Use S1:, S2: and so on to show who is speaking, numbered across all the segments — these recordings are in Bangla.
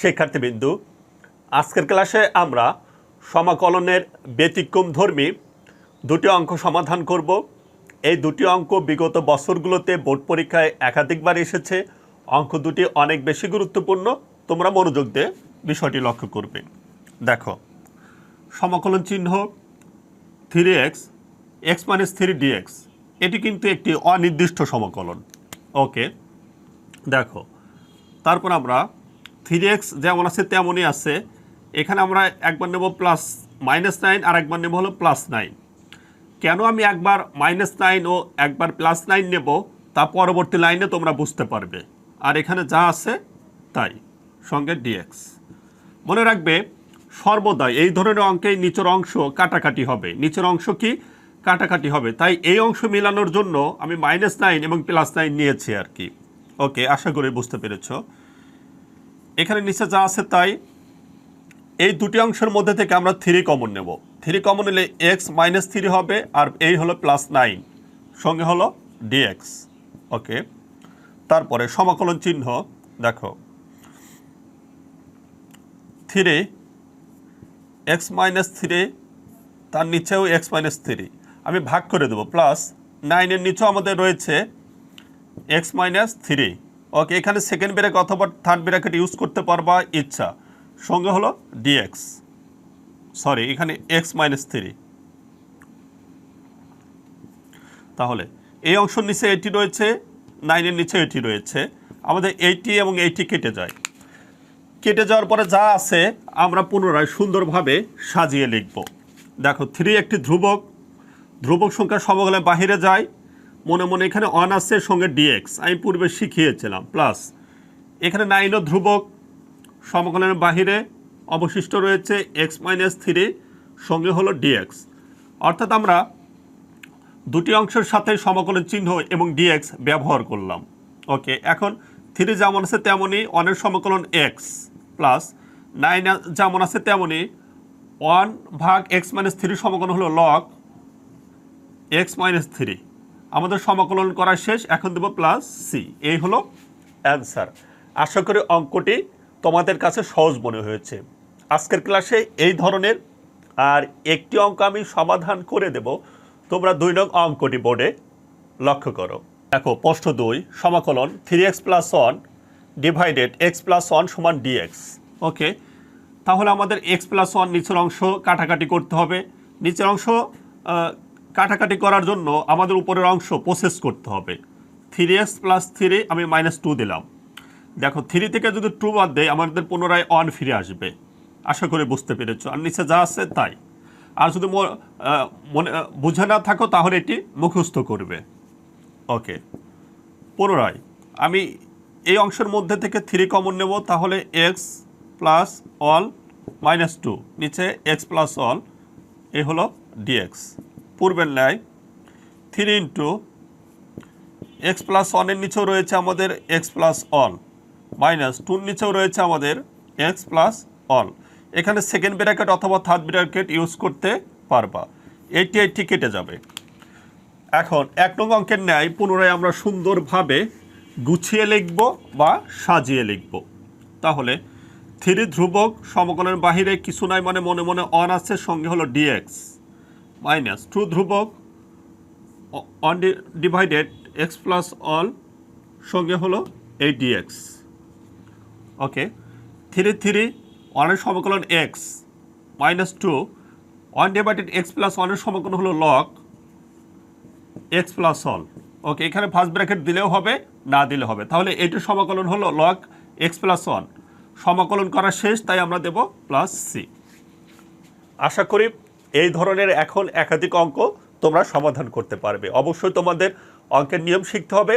S1: শিক্ষার্থীবৃন্দু আজকের ক্লাসে আমরা সমাকলনের ব্যতিক্রম ধর্মী দুটি অঙ্ক সমাধান করব। এই দুটি অঙ্ক বিগত বছরগুলোতে বোর্ড পরীক্ষায় একাধিকবার এসেছে। অঙ্ক দুটি অনেক বেশি গুরুত্বপূর্ণ। তোমরা মনোযোগ দিয়ে বিষয়টি লক্ষ্য করবে। দেখো, সমাকলন চিহ্ন three x x minus three dx এটি কিন্তু একটি অনির্দিষ্ট সমাকলন। ওকে, দেখো, তারপর আমরা থ্রি এক্স যেমন আছে, তেমনই আছে। এখানে আমরা একবার নেব প্লাস মাইনাস নাইন আর একবার নেব হলো প্লাস নাইন কেন আমি একবার মাইনাস নাইন ও একবার প্লাস নাইন নেব? তা পরবর্তী লাইনে তোমরা বুঝতে পারবে। আর এখানে যা আছে, তাই। সঙ্গে ডিএক্স মনে রাখবে, সর্বদা এই ধরনের অঙ্কে নিচের অংশ কাটাকাটি হবে। নিচের অংশ কি? কাটাকাটি হবে। তাই এই অংশ মেলানোর জন্য আমি মাইনাস নাইন এবং প্লাস নাইন নিয়েছি আর কি। ওকে, আশা করি বুঝতে পেরেছ। এখানে নিচে যা আছে তাই, এই দুটি অংশের মধ্যে থেকে আমরা থ্রি কমন নেব। থ্রি কমন নিলে এক্স মাইনাস থ্রি হবে আর এই হলো প্লাস নাইন সঙ্গে হলো ডিএক্স ওকে তারপরে সমাকলন চিহ্ন, দেখো। থ্রি এক্স মাইনাস থ্রি তার নিচেও এক্স মাইনাস থ্রি আমি ভাগ করে দেবো প্লাস নাইনের নিচেও আমাদের রয়েছে এক্স মাইনাস থ্রি ওকে এখানে সেকেন্ড ব্রেক অথবা থার্ড ব্রেকেট ইউজ করতে পারবা ইচ্ছা। সঙ্গে হলো ডিএক্স সরি এখানে এক্স মাইনাস থ্রি তাহলে, এই অংশের নিচে এটি রয়েছে নাইনের নিচে এটি রয়েছে। আমাদের এইটি এবং এইটি কেটে যায়। কেটে যাওয়ার পরে যা আছে, আমরা পুনরায় সুন্দরভাবে সাজিয়ে লিখব। দেখো থ্রি একটি ধ্রুবক। ধ্রুবক সংখ্যা সমগলে বাহিরে যায় মনে মনে এখানে অন আছে সঙ্গে ডিএক্স আমি পূর্বে শিখিয়েছিলাম প্লাস এখানে নাইনও ধ্রুবক, সমকলনের বাহিরে অবশিষ্ট রয়েছে এক্স মাইনাস থ্রি সঙ্গে হলো ডিএক্স অর্থাৎ আমরা দুটি অংশের সাথে সমকলন চিহ্ন এবং ডিএক্স ব্যবহার করলাম। ওকে এখন থ্রি যেমন আছে তেমনই অনের সমকলন এক্স প্লাস নাইন যেমন আছে তেমনই ওয়ান ভাগ এক্স মাইনাস থ্রি সমকলন হলো লক এক্স মাইনাস থ্রি আমাদের সমাকলন করা শেষ, এখন দেবো প্লাস সি এই হলো অ্যান্সার আশা করি অঙ্কটি তোমাদের কাছে সহজ মনে হয়েছে। আজকের ক্লাসে এই ধরনের আর একটি অঙ্ক আমি সমাধান করে দেব। তোমরা দুই নং অঙ্কটি বোর্ডে লক্ষ্য করো। দেখো, প্রশ্ন দুই, সমাকলন three x plus one divided x plus one সমান ডিএক্স ওকে, তাহলে আমাদের এক্স প্লাস ওয়ান নিচের অংশ কাটাকাটি করতে হবে। নিচের অংশ কাটাকাটি করার জন্য আমাদের উপরের অংশ প্রসেস করতে হবে। থ্রি এক্স প্লাস থ্রি আমি মাইনাস টু দিলাম। দেখো থ্রি থেকে যদি টু বাদ দেয় আমাদের পুনরায় অন ফিরে আসবে। আশা করি বুঝতে পেরেছ। আর নিচে যা আছে তাই। আর যদি মনে বুঝে না থাকো, তাহলে এটি মুখস্থ করবে। ওকে পুনরায়, আমি এই অংশের মধ্যে থেকে থ্রি কমন নেব, তাহলে x plus all minus two নিচে এক্স প্লাস অল এ হলো ডিএক্স পূর্বের ন্যায় থ্রি ইন্টু এক্স প্লাস ওয়ানের নিচেও রয়েছে আমাদের এক্স প্লাস অল মাইনাস টুর নিচেও রয়েছে আমাদের এক্স প্লাস অল এখানে সেকেন্ড ব্র্যাকেট অথবা থার্ড ব্র্যাকেট ইউজ করতে পারবা। এইটি এইটি কেটে যাবে। এখন এক নং অঙ্কের ন্যায় পুনরায় আমরা সুন্দরভাবে গুছিয়ে লিখব বা সাজিয়ে লিখব। তাহলে থ্রি ধ্রুবক সমকলের বাহিরে কিছু নাই মানে মনে মনে অন আছে, সঙ্গে হলো ডিএক্স মাইনাস টু ধ্রুবক on divided x plus all সঙ্গে হলো এই ডিএক্স ওকে থ্রি থ্রি ওয়ানের সমকলন x minus two one divided x plus ওয়ানের সমকলন হলো log x plus all okay এখানে ফার্স্ট ব্র্যাকেট দিলেও হবে, না দিলে হবে। তাহলে এইটির সমাকলন হলো লক এক্স প্লাস ওয়ান সমাকলন করা শেষ, তাই আমরা দেব প্লাস সি আশা করি এই ধরনের এখন একাধিক অঙ্ক তোমরা সমাধান করতে পারবে। অবশ্যই তোমাদের অঙ্কের নিয়ম শিখতে হবে,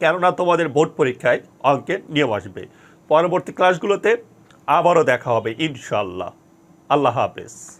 S1: কেননা তোমাদের বোর্ড পরীক্ষায় অঙ্কের নিয়ম আসবে। পরবর্তী ক্লাসগুলোতে আবারও দেখা হবে ইনশাল্লাহ আল্লাহ হাফেজ।